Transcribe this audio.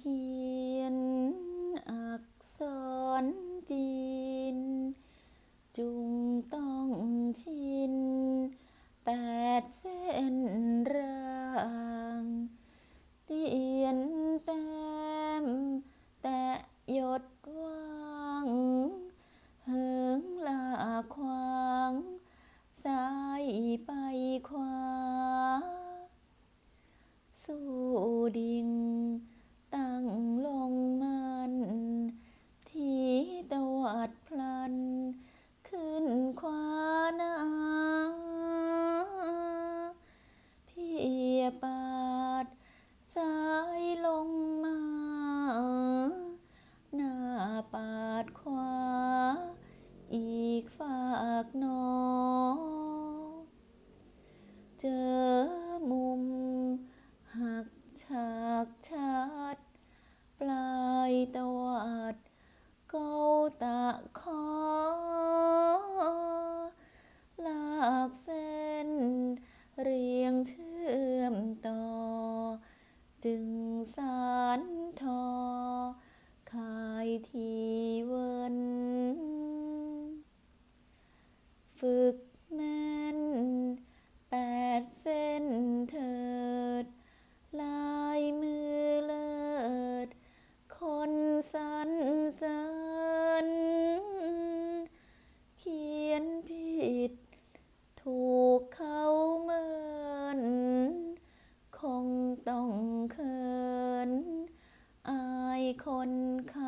เขียนอักษรจีน จุงต้องชินแปดเส้นรางเตียนแต้มแต่หยดว่างเหิงลาควางซ้ายไปขวา สู้ดิ่ง เจอมุม หักฉากชัดปลายตวัดเกาตะคอลากเส้น เรียงเชื่อมต่อ จึงสารทอคายทีเวินฝึก ดเส้นเถิด ลายมือเลิศ คนสันสันเขียนผิด ถูกเขาเมิน คงต้องเขิน อายคนเขา